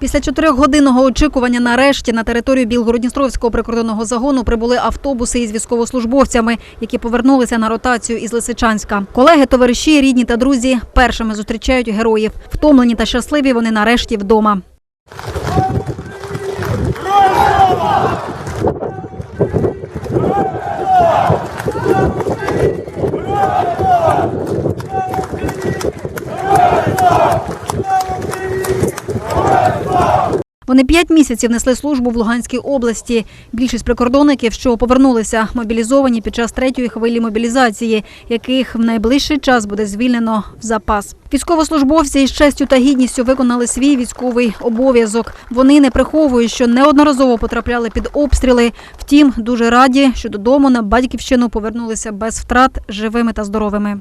Після чотирьохгодинного очікування нарешті на територію Білгородністровського прикордонного загону прибули автобуси із військовослужбовцями, які повернулися на ротацію із Лисичанська. Колеги, товариші, рідні та друзі першими зустрічають героїв. Втомлені та щасливі вони нарешті вдома. Вони п'ять місяців несли службу в Луганській області. Більшість прикордонників, що повернулися, мобілізовані під час третьої хвилі мобілізації, яких в найближчий час буде звільнено в запас. Військовослужбовці із честю та гідністю виконали свій військовий обов'язок. Вони не приховують, що неодноразово потрапляли під обстріли. Втім, дуже раді, що додому на батьківщину повернулися без втрат живими та здоровими.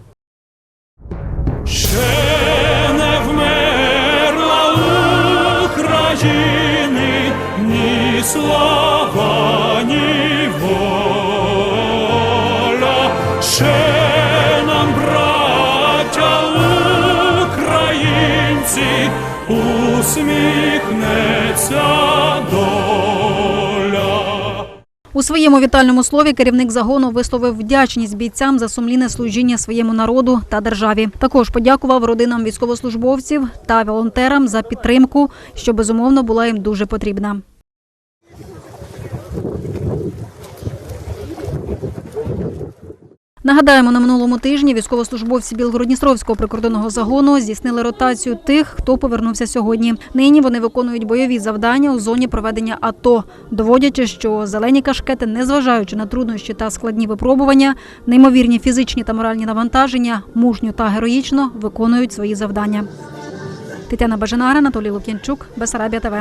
Ще слава, ні воля. Ще нам, браття українці, усміхнеться доля. У своєму вітальному слові керівник загону висловив вдячність бійцям за сумлінне служіння своєму народу та державі. Також подякував родинам військовослужбовців та волонтерам за підтримку, що безумовно була їм дуже потрібна. Нагадаємо, на минулому тижні військовослужбовці Білгородністровського прикордонного загону здійснили ротацію тих, хто повернувся сьогодні. Нині вони виконують бойові завдання у зоні проведення АТО, доводячи, що зелені кашкети, незважаючи на труднощі та складні випробування, неймовірні фізичні та моральні навантаження, мужньо та героїчно виконують свої завдання. Тетяна Бажанара, Анатолій Лук'янчук, Бесарабія ТВ.